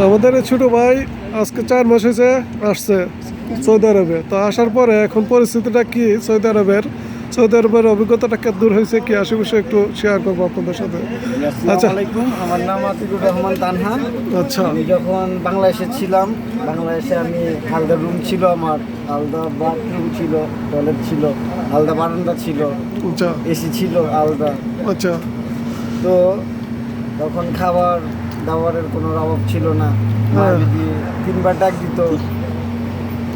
আমাদের ছোট ভাই আজকে চার মাস হয়েছে আসছে সৌদি আরবে। তো আসার পরে এখন পরিস্থিতিটা কি সৌদি আরবের? সৌদি আরবের অভিজ্ঞতাটা কেত দূর হয়েছে কি আশেপাশে একটু শেয়ার করব আপনাদের সাথে। আচ্ছা। আমার নাম আতিকুর রহমান তানহা। আচ্ছা। আমি যখন বাংলাদেশে ছিলাম বাংলাদেশে আমি আলাদা রুম ছিল আমার আলাদা বাথরুম ছিল টয়লেট ছিল আলাদা বারান্দা ছিল আচ্ছা। এসি ছিল আলাদা আচ্ছা। তো তখন খাবার দাবারের কোনো অভাব ছিল না। হ্যাঁ। তিনবার ডাক দিত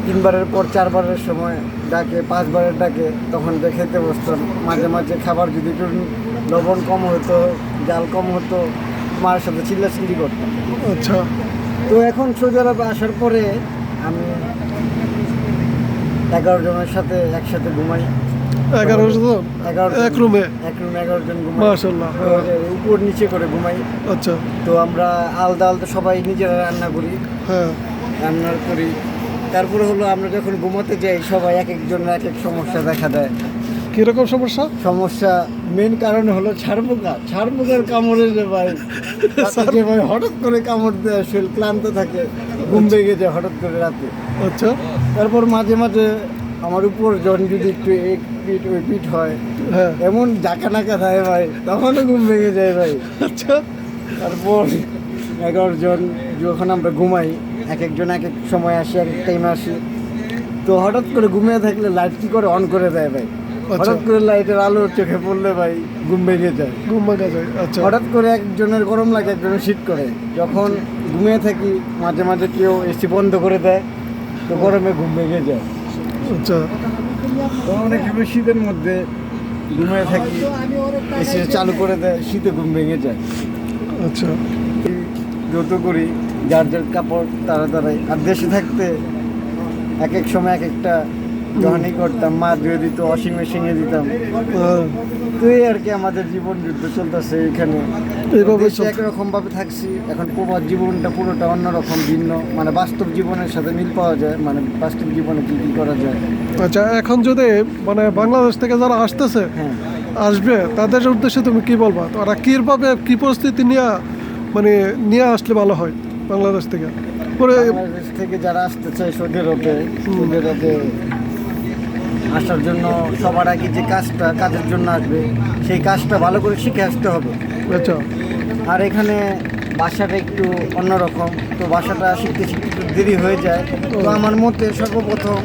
তিনবারের পর চারবারের সময় ডাকে পাঁচবারের ডাকে তখন তো খেতে বসতাম। মাঝে মাঝে খাবার যদি একটু লবণ কম হতো জাল কম হতো মার সাথে চিল্লাচিল্লি করতাম। আচ্ছা। তো এখন সৌদি আরবে আসার পরে আমি এগারো জনের সাথে একসাথে ঘুমাই। জন এক রুমে? এক রুমে এগারো জন ঘুমাই। মাশাল্লাহ উপর নিচে করে ঘুমাই। আচ্ছা। তো আমরা আলাদা আলাদা সবাই নিজেরা রান্না করি হ্যাঁ। রান্না করি। তারপরে হলো আমরা যখন ঘুমাতে যাই সবাই এক একজন এক এক সমস্যা দেখা দেয়। কীরকম সমস্যা? সমস্যা মেন কারণ হলো ছাড়পোকা ছাড়পোকার কামড়ে যে ভাই রাতে ভাই হঠাৎ করে কামড় দেয় শরীর ক্লান্ত থাকে ঘুম ভেঙে যায় হঠাৎ করে রাতে। আচ্ছা। তারপর মাঝে মাঝে আমার উপর জন যদি একটু এক পিট ওই পিট হয় হ্যাঁ। এমন ডাকা নাকা থাকে ভাই তখনও ঘুম ভেঙে যায় ভাই। আচ্ছা। তারপর এগারো জন যখন আমরা ঘুমাই এক একজন এক এক সময় আসি এক এক টাইমে আসি তো হঠাৎ করে ঘুমিয়ে থাকলে লাইট কি করে অন করে দেয় ভাই? আচ্ছা। হঠাৎ করে লাইটের আলো চোখে পড়লে ভাই ঘুম ভেঙে যায়। ঘুম ভেঙে যায় আচ্ছা। হঠাৎ করে একজনের গরম লাগে একজনের শীত করে। যখন ঘুমিয়ে থাকি মাঝে মাঝে কেউ এসি বন্ধ করে দেয় তো গরমে ঘুম ভেঙে যায়। আচ্ছা। তো অনেক সময় শীতের মধ্যে ঘুমিয়ে থাকি এসি চালু করে দেয় শীতে ঘুম ভেঙে যায়। আচ্ছা। যত করি যার যার কাপড় তারা তারাই। আর দেশে থাকতে এক এক সময় এক একটা জহানি করতাম মা ধুয়ে দিত ওয়াশিং মেশিনে দিতাম। হ্যাঁ, তো এই আর কি আমাদের জীবন যুদ্ধ চলতেছে এখানে। এইভাবে। একরকম ভাবে থাকছি এখন প্রবাদ জীবনটা পুরোটা অন্যরকম ভিন্ন। মানে বাস্তব জীবনের সাথে মিল পাওয়া যায় মানে বাস্তব জীবনে কি কি করা যায়। আচ্ছা এখন যদি মানে বাংলাদেশ থেকে যারা আসতেছে হ্যাঁ। আসবে তাদের উদ্দেশ্যে তুমি কি বলবা? ওরা কীভাবে কি পরিস্থিতি নিয়ে মানে নিয়ে আসলে ভালো হয় বাংলাদেশ থেকে? পরে বাংলাদেশ থেকে যারা আসতে চায় সৌদি আরবে সৌদি আরবে আসার জন্য সবার আগে যে কাজটা কাজের জন্য আসবে সেই কাজটা ভালো করে শিখে আসতে হবে। আচ্ছা। আর এখানে বাসাটা একটু অন্যরকম তো বাসাটা শিখতে শিখতে একটু দেরি হয়ে যায়। তো আমার মতে সর্বপ্রথম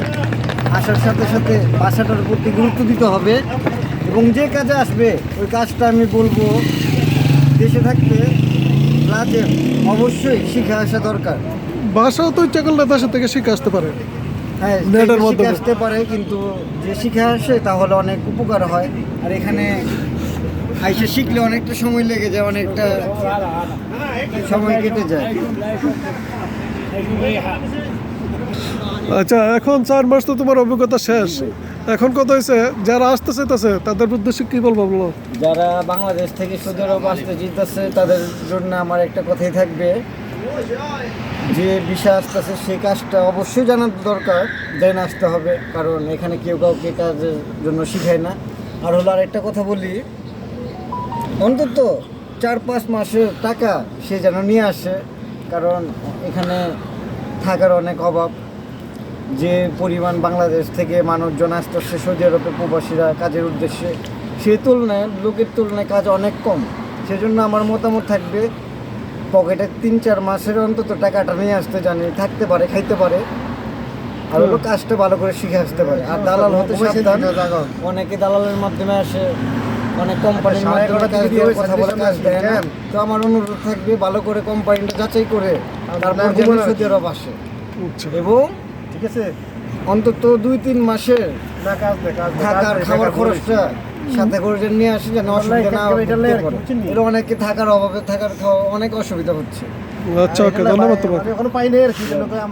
আসার সাথে সাথে বাসাটার প্রতি গুরুত্ব দিতে হবে এবং যে কাজে আসবে ওই কাজটা আমি বলব দেশে থাকতে রাতে অবশ্যই শিখে আসা দরকার। বাসাও তো ইচ্ছা করলে দেশের থেকে শিখে আসতে পারে। হ্যাঁ নেটের শিখে মাধ্যমে। আসতে পারে কিন্তু যে শিখে আসে তাহলে অনেক উপকার হয়। আর এখানে আইসে শিখলে অনেকটা সময় লেগে যায় অনেকটা সময় কেটে যায়। আচ্ছা এখন চার মাস তো তোমার অভিজ্ঞতা শেষ। এখন কত হয়েছে? যারা আসতে চাইতেছে তাদের উদ্দেশ্যে কি বলব বলো? যারা বাংলাদেশ থেকে সৌদি আরব আসতে জিতেছে তাদের জন্য আমার একটা কথাই থাকবে। যে বিষয় আসতেছে সেই কাজটা অবশ্যই জানার দরকার জেনে আসতে হবে, কারণ এখানে কেউ কাউকে কাজের জন্য শিখায় না। আর হলো আরেকটা কথা বলি, অন্তত চার পাঁচ মাসের টাকা সে যেন নিয়ে আসে, কারণ এখানে থাকার অনেক অভাব। যে পরিমাণ বাংলাদেশ থেকে মানুষজন আসতেছে সৌদি আরবে প্রবাসীরা কাজের উদ্দেশ্যে, সে তুলনায়, লোকের তুলনায় কাজ অনেক কম। সেজন্য আমার মতামত থাকবে পকেটে তিন চার মাসের অন্তত টাকাটা নিয়ে আসতে জানি থাকতে পারে খাইতে পারে। আর হলো কাজটা ভালো করে শিখে আসতে পারে। আর দালাল হতে সাবধান। অনেকে দালালের মাধ্যমে আসে অনেক কোম্পানির মাধ্যমে কাজ কথা বলে কাজ দেয় না তো আমার অনুরোধ থাকবে ভালো করে কোম্পানিটা যাচাই করে তারপর যেন সৌদি আরব আসে। আচ্ছা। এবং ঠিক আছে। অন্তত দুই তিন মাসের থাকার খাবার খরচটা সাথে করে নিয়ে আসি যেন অসুবিধা না হয়। অনেকে থাকার অভাবে থাকার অনেক অসুবিধা হচ্ছে। আচ্ছা ওকে ধন্যবাদ তোমাকে। এখনও পাইনি আর কি